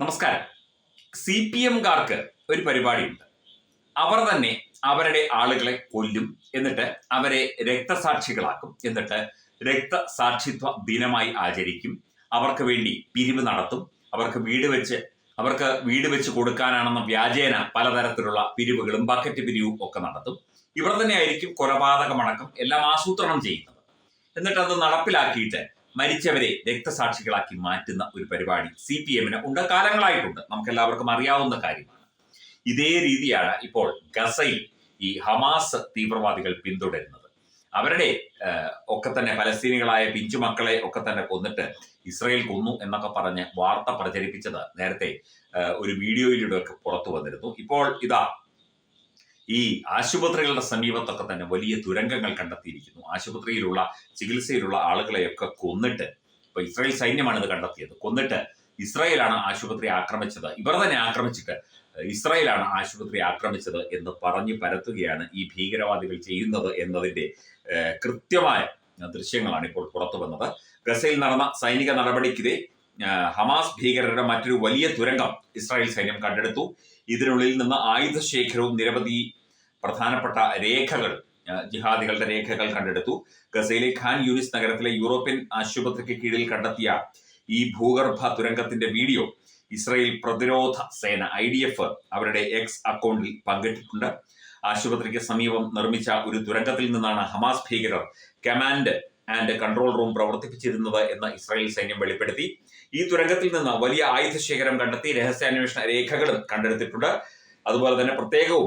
നമസ്കാരം. C P എംകാർക്ക് ഒരു പരിപാടിയുണ്ട്. അവർ തന്നെ അവരുടെ ആളുകളെ കൊല്ലും എന്നിട്ട് അവരെ രക്തസാക്ഷികളാക്കും എന്നിട്ട് രക്തസാക്ഷിത്വ ദിനമായി ആചരിക്കും. അവർക്ക് വേണ്ടി പിരിവ് നടത്തും. അവർക്ക് വീട് വെച്ച് അവർക്ക് വീട് വെച്ച് കൊടുക്കാനാണെന്ന വ്യാജേന പലതരത്തിലുള്ള പിരിവുകളും ബക്കറ്റ് പിരിവും ഒക്കെ നടത്തും. ഇവർ തന്നെയായിരിക്കും കൊലപാതകമടക്കം എല്ലാം ആസൂത്രണം ചെയ്യുന്നത്. എന്നിട്ട് അത് നടപ്പിലാക്കിയിട്ട് മരിച്ചവരെ രക്തസാക്ഷികളാക്കി മാറ്റുന്ന ഒരു പരിപാടി സി പി എമ്മിന് ഉണ്ട് കാലങ്ങളായിട്ടുണ്ട് നമുക്ക് എല്ലാവർക്കും അറിയാവുന്ന കാര്യമാണ്. ഇതേ രീതിയാണ് ഇപ്പോൾ ഗസയിൽ ഈ ഹമാസ് തീവ്രവാദികൾ പിന്തുടരുന്നത്. അവരുടെ ഒക്കെ തന്നെ പലസ്തീനികളായ പിഞ്ചുമക്കളെ ഒക്കെ തന്നെ കൊന്നിട്ട് ഇസ്രയേൽ കൊന്നു എന്നൊക്കെ പറഞ്ഞ് വാർത്ത പ്രചരിപ്പിച്ചത് നേരത്തെ ഒരു വീഡിയോയിലൂടെ ഒക്കെ പുറത്തു വന്നിരുന്നു. ഇപ്പോൾ ഇതാ ഈ ആശുപത്രികളുടെ സമീപത്തൊക്കെ തന്നെ വലിയ തുരങ്കങ്ങൾ കണ്ടെത്തിയിരിക്കുന്നു. ആശുപത്രിയിലുള്ള ചികിത്സയിലുള്ള ആളുകളെയൊക്കെ കൊന്നിട്ട് ഇപ്പൊ ഇസ്രായേൽ സൈന്യമാണ് ഇത് കണ്ടെത്തിയത്. കൊന്നിട്ട് ഇസ്രായേലാണ് ആശുപത്രി ആക്രമിച്ചത്. ഇവർ തന്നെ ആക്രമിച്ചിട്ട് ഇസ്രായേലാണ് ആശുപത്രി ആക്രമിച്ചത് എന്ന് പറഞ്ഞു പരത്തുകയാണ് ഈ ഭീകരവാദികൾ ചെയ്യുന്നത് എന്നതിന്റെ കൃത്യമായ ദൃശ്യങ്ങളാണ് ഇപ്പോൾ പുറത്തു വന്നത് ഗസയിൽ നടന്ന സൈനിക നടപടിക്കെതിരെ ഏഹ്, ഹമാസ് ഭീകരരുടെ മറ്റൊരു വലിയ തുരങ്കം ഇസ്രായേൽ സൈന്യം കണ്ടെടുത്തു. ഇതിനുള്ളിൽ നിന്ന് ആയുധശേഖരവും നിരവധി പ്രധാനപ്പെട്ട രേഖകൾ ജിഹാദികളുടെ രേഖകൾ കണ്ടെടുത്തു. ഗസയിലെ ഖാൻ യൂനിസ് നഗരത്തിലെ യൂറോപ്യൻ ആശുപത്രിക്ക് കീഴിൽ കണ്ടെത്തിയ ഈ ഭൂഗർഭ തുരങ്കത്തിന്റെ വീഡിയോ ഇസ്രായേൽ പ്രതിരോധ സേന ഐ ഡി എഫ് അവരുടെ എക്സ് അക്കൗണ്ടിൽ പങ്കിട്ടിട്ടുണ്ട്. ആശുപത്രിക്ക് സമീപം നിർമ്മിച്ച ഒരു തുരങ്കത്തിൽ നിന്നാണ് ഹമാസ് ഭീകരർ കമാൻഡ് ആൻഡ് കൺട്രോൾ റൂം പ്രവർത്തിപ്പിച്ചിരുന്നത് എന്ന് ഇസ്രായേൽ സൈന്യം വെളിപ്പെടുത്തി. ഈ തുരങ്കത്തിൽ നിന്ന് വലിയ ആയുധശേഖരം കണ്ടെത്തി രഹസ്യാന്വേഷണ രേഖകളും കണ്ടെടുത്തിട്ടുണ്ട്. അതുപോലെ തന്നെ പ്രത്യേകവും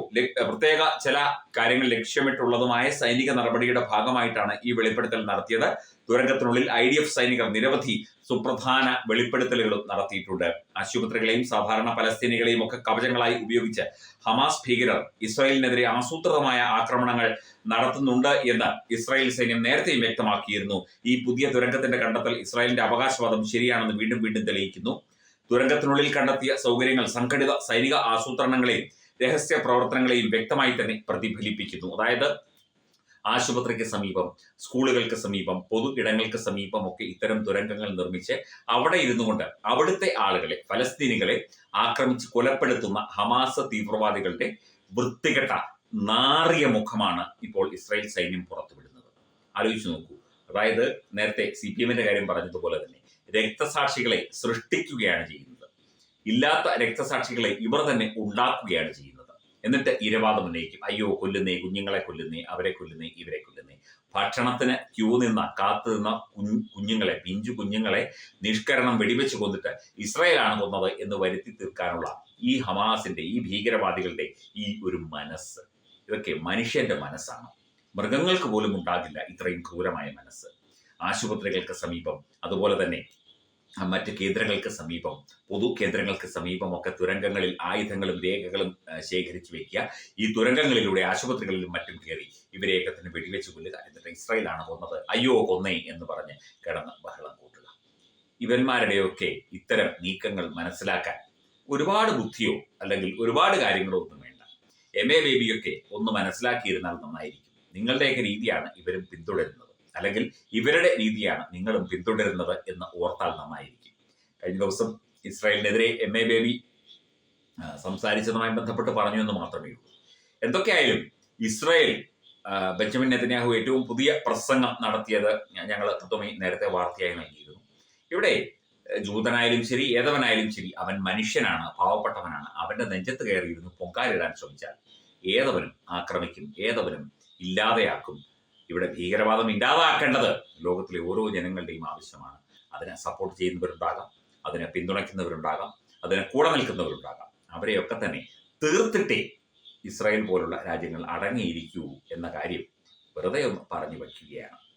പ്രത്യേക ചില കാര്യങ്ങൾ ലക്ഷ്യമിട്ടുള്ളതുമായ സൈനിക നടപടിയുടെ ഭാഗമായിട്ടാണ് ഈ വെളിപ്പെടുത്തൽ നടത്തിയത്. തുരങ്കത്തിനുള്ളിൽ ഐ ഡി എഫ് സൈനികർ നിരവധി സുപ്രധാന വെളിപ്പെടുത്തലുകളും നടത്തിയിട്ടുണ്ട്. ആശുപത്രികളെയും സാധാരണ പലസ്തീനികളെയും ഒക്കെ കവചങ്ങളായി ഉപയോഗിച്ച് ഹമാസ് ഭീകരർ ഇസ്രായേലിനെതിരെ ആസൂത്രിതമായ ആക്രമണങ്ങൾ നടത്തുന്നുണ്ട് എന്ന് ഇസ്രായേൽ സൈന്യം നേരത്തെയും വ്യക്തമാക്കിയിരുന്നു. ഈ പുതിയ തുരങ്കത്തിന്റെ കണ്ടെത്തൽ ഇസ്രായേലിന്റെ അവകാശവാദം ശരിയാണെന്ന് വീണ്ടും വീണ്ടും തെളിയിക്കുന്നു. തുരങ്കത്തിനുള്ളിൽ കണ്ടെത്തിയ സൗകര്യങ്ങൾ സംഘടിത സൈനിക ആസൂത്രണങ്ങളെയും രഹസ്യ പ്രവർത്തനങ്ങളെയും വ്യക്തമായി തന്നെ പ്രതിഫലിപ്പിക്കുന്നു. അതായത് ആശുപത്രിക്ക് സമീപം സ്കൂളുകൾക്ക് സമീപം പൊതു ഇടങ്ങൾക്ക് സമീപം ഒക്കെ ഇത്തരം തുരങ്കങ്ങൾ നിർമ്മിച്ച് അവിടെ ഇരുന്നു കൊണ്ട് അവിടുത്തെ ആളുകളെ ഫലസ്തീനികളെ ആക്രമിച്ച് കൊലപ്പെടുത്തുന്ന ഹമാസ തീവ്രവാദികളുടെ വൃത്തികെട്ട നാറിയ മുഖമാണ് ഇപ്പോൾ ഇസ്രായേൽ സൈന്യം പുറത്തുവിടുന്നത്. ആലോചിച്ചു നോക്കൂ. അതായത് നേരത്തെ സി പി എമ്മിന്റെ കാര്യം പറഞ്ഞതുപോലെ തന്നെ രക്തസാക്ഷികളെ സൃഷ്ടിക്കുകയാണ് ചെയ്യുന്നത്. ഇല്ലാത്ത രക്തസാക്ഷികളെ ഇവർ തന്നെ ഉണ്ടാക്കുകയാണ് ചെയ്യുന്നത്. എന്നിട്ട് ഇരവാദം ഉന്നയിക്കും. അയ്യോ കൊല്ലുന്നേ കുഞ്ഞുങ്ങളെ കൊല്ലുന്നേ അവരെ കൊല്ലുന്നേ ഇവരെ കൊല്ലുന്നേ. ഭക്ഷണത്തിന് ക്യൂ നിന്ന കാത്തു നിന്ന കുഞ്ഞ് കുഞ്ഞുങ്ങളെ പിഞ്ചു കുഞ്ഞുങ്ങളെ നിഷ്കരണം വെടിവെച്ച് കൊന്നിട്ട് ഇസ്രയേലാണ് കൊന്നത് എന്ന് വരുത്തി തീർക്കാനുള്ള ഈ ഹമാസിന്റെ ഈ ഭീകരവാദികളുടെ ഈ ഒരു മനസ്സ്. ഇതൊക്കെ മനുഷ്യന്റെ മനസ്സാണ്. മൃഗങ്ങൾക്ക് പോലും ഉണ്ടാകില്ല ഇത്രയും ക്രൂരമായ മനസ്സ്. ആശുപത്രികൾക്ക് സമീപം അതുപോലെ തന്നെ മറ്റ് കേന്ദ്രങ്ങൾക്ക് സമീപം പൊതു കേന്ദ്രങ്ങൾക്ക് സമീപമൊക്കെ തുരങ്കങ്ങളിൽ ആയുധങ്ങളും രേഖകളും ശേഖരിച്ചു വെക്കുക. ഈ തുരങ്കങ്ങളിലൂടെ ആശുപത്രികളിലും മറ്റും കയറി ഇവരെയൊക്കെ തന്നെ വെടിവെച്ച് കൊല്ലുക എന്നിട്ട് ഇസ്രായേലാണ് കൊന്നത്. അയ്യോ കൊന്നേ എന്ന് പറഞ്ഞ് കിടന്ന് ബഹളം കൂട്ടുക. ഇവന്മാരുടെയൊക്കെ ഇത്തരം നീക്കങ്ങൾ മനസ്സിലാക്കാൻ ഒരുപാട് ബുദ്ധിയോ അല്ലെങ്കിൽ ഒരുപാട് കാര്യങ്ങളോ ഒന്നും വേണ്ട. എം എ ബേബിയൊക്കെ ഒന്ന് മനസ്സിലാക്കിയിരുന്നാൽ നന്നായിരിക്കും. നിങ്ങളുടെയൊക്കെ രീതിയാണ് ഇവരും പിന്തുടരുന്നത്. അല്ലെങ്കിൽ ഇവരുടെ രീതിയാണ് നിങ്ങളും പിന്തുടരുന്നത് എന്ന് ഓർത്താൽ നന്നായിരിക്കും. കഴിഞ്ഞ ദിവസം ഇസ്രായേലിനെതിരെ എം എ ബേബി സംസാരിച്ചതുമായി ബന്ധപ്പെട്ട് പറഞ്ഞു എന്ന് മാത്രമേ ഉള്ളൂ. എന്തൊക്കെയായാലും ഇസ്രായേൽ ബെഞ്ചമിൻ നെതന്യാഹു ഏറ്റവും പുതിയ പ്രസംഗം നടത്തിയത് ഞങ്ങൾ തത്വമേ നേരത്തെ വാർത്തയായി നൽകിയിരുന്നു. ഇവിടെ ജൂതനായാലും ശരി ഏതവനായാലും ശരി അവൻ മനുഷ്യനാണ് പാവപ്പെട്ടവനാണ്. അവന്റെ നെഞ്ചത്ത് കയറിയിരുന്ന് പൊങ്കാലിടാൻ ശ്രമിച്ചാൽ ഏതവനും ആക്രമിക്കും ഏതവനും ഇല്ലാതെയാക്കും ഇവിടെ ഭീകരവാദം ഇല്ലാതാക്കേണ്ടത് ലോകത്തിലെ ഓരോ ജനങ്ങളുടെയും ആവശ്യമാണ്. അതിനെ സപ്പോർട്ട് ചെയ്യുന്നവരുണ്ടാകാം അതിനെ പിന്തുണയ്ക്കുന്നവരുണ്ടാകാം അതിനെ കൂടെ നിൽക്കുന്നവരുണ്ടാകാം. അവരെയൊക്കെ തന്നെ തീർത്തിട്ടേ ഇസ്രായേൽ പോലുള്ള രാജ്യങ്ങൾ അടങ്ങിയിരിക്കൂ എന്ന കാര്യം വെറുതെ ഒന്ന് പറഞ്ഞു വയ്ക്കുകയാണ്.